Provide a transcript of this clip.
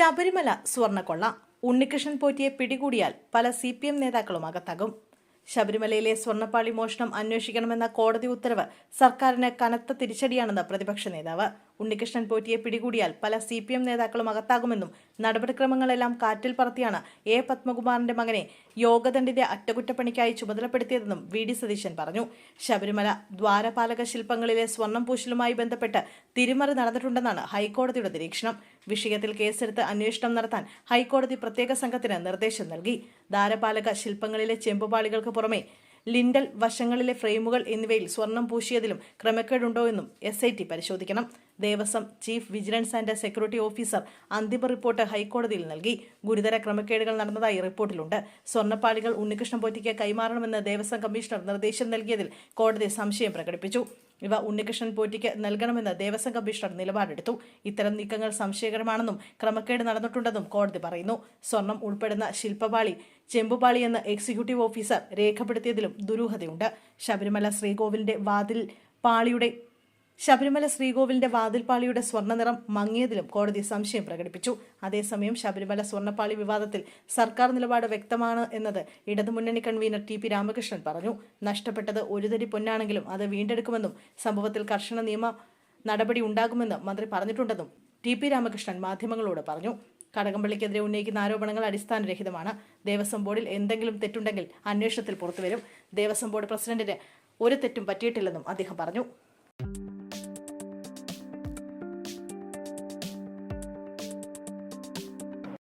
ശബരിമല സ്വർണക്കൊള്ള ഉണ്ണികൃഷ്ണൻ പോറ്റിയെ പിടികൂടിയാൽ പല C P M നേതാക്കളും അകത്താകും. ശബരിമലയിലെ സ്വർണപ്പാളി മോഷണം അന്വേഷിക്കണമെന്ന കോടതി ഉത്തരവ് സർക്കാരിന് കനത്ത തിരിച്ചടിയാണെന്ന് പ്രതിപക്ഷ നേതാവ് ഉണ്ണികൃഷ്ണൻ പോറ്റിയെ പിടികൂടിയാൽ പല സി പി എം നേതാക്കളും അകത്താകുമെന്നും നടപടിക്രമങ്ങളെല്ലാം കാറ്റിൽ പറത്തിയാണ് എ പത്മകുമാറിന്റെ മകനെ യോഗദണ്ഡിന്റെ അറ്റകുറ്റപ്പണിക്കായി ചുമതലപ്പെടുത്തിയതെന്നും വി ഡി സതീശൻ പറഞ്ഞു. ശബരിമല ദ്വാരപാലക ശില്പങ്ങളിലെ സ്വർണം പൂശലുമായി ബന്ധപ്പെട്ട് തിരിമറി നടന്നിട്ടുണ്ടെന്നാണ് ഹൈക്കോടതിയുടെ നിരീക്ഷണം. വിഷയത്തിൽ കേസെടുത്ത് അന്വേഷണം നടത്താൻ ഹൈക്കോടതി പ്രത്യേക സംഘത്തിന് നിർദ്ദേശം നൽകി. ദ്വാരപാലക ശില്പങ്ങളിലെ ചെമ്പുപാളികൾക്ക് പുറമെ ലിൻഡൽ വശങ്ങളിലെ ഫ്രെയിമുകൾ എന്നിവയിൽ സ്വർണം പൂശിയതിലും ക്രമക്കേടുണ്ടോ എന്നും എസ് ഐ ടി പരിശോധിക്കണം. Devaswom chief vigilance and security officer അന്തിമ റിപ്പോർട്ട് ഹൈക്കോടതിയിൽ നൽകി. ഗുരുതര ക്രമക്കേടുകൾ നടന്നതായി റിപ്പോർട്ടിലുണ്ട്. സ്വർണപ്പാളികൾ ഉണ്ണികൃഷ്ണൻ പോറ്റിക്ക് കൈമാറണമെന്ന് ദേവസ്വം കമ്മീഷണർ നിർദ്ദേശം നൽകിയതിൽ കോടതി സംശയം പ്രകടിപ്പിച്ചു. ഇവ ഉണ്ണികൃഷ്ണൻ പോറ്റിക്ക് നൽകണമെന്ന് ദേവസ്വം കമ്മീഷണർ നിലപാടെടുത്തു. ഇത്തരം നീക്കങ്ങൾ സംശയകരമാണെന്നും ക്രമക്കേട് നടന്നിട്ടുണ്ടെന്നും കോടതി പറയുന്നു. സ്വർണം ഉൾപ്പെടുന്ന ശില്പപാളി ചെമ്പുപാളി എന്ന എക്സിക്യൂട്ടീവ് ഓഫീസർ രേഖപ്പെടുത്തിയതിലും ദുരൂഹതയുണ്ട്. ശബരിമല ശ്രീകോവിലിന്റെ വാതിൽ പാളിയുടെ ശബരിമല ശ്രീകോവിലിന്റെ വാതിൽപ്പാളിയുടെ സ്വർണനിറം മങ്ങിയതിലും കോടതി സംശയം പ്രകടിപ്പിച്ചു. അതേസമയം ശബരിമല സ്വർണപ്പാളി വിവാദത്തിൽ സർക്കാർ നിലപാട് വ്യക്തമാണ് എന്നത് ഇടതുമുന്നണി കൺവീനർ ടി പി രാമകൃഷ്ണൻ പറഞ്ഞു. നഷ്ടപ്പെട്ടത് ഒരുതരി പൊന്നാണെങ്കിലും അത് വീണ്ടെടുക്കുമെന്നും സംഭവത്തിൽ കർശന നിയമ നടപടി ഉണ്ടാകുമെന്ന് മന്ത്രി പറഞ്ഞിട്ടുണ്ടെന്നും ടി പി രാമകൃഷ്ണൻ മാധ്യമങ്ങളോട് പറഞ്ഞു. കടകംപള്ളിക്കെതിരെ ഉന്നയിക്കുന്ന ആരോപണങ്ങൾ അടിസ്ഥാനരഹിതമാണ്. ദേവസ്വം ബോർഡിൽ എന്തെങ്കിലും തെറ്റുണ്ടെങ്കിൽ അന്വേഷണത്തിൽ പുറത്തുവരും. ദേവസ്വം ബോർഡ് പ്രസിഡന്റിന് ഒരു തെറ്റും പറ്റിയിട്ടില്ലെന്നും അദ്ദേഹം പറഞ്ഞു.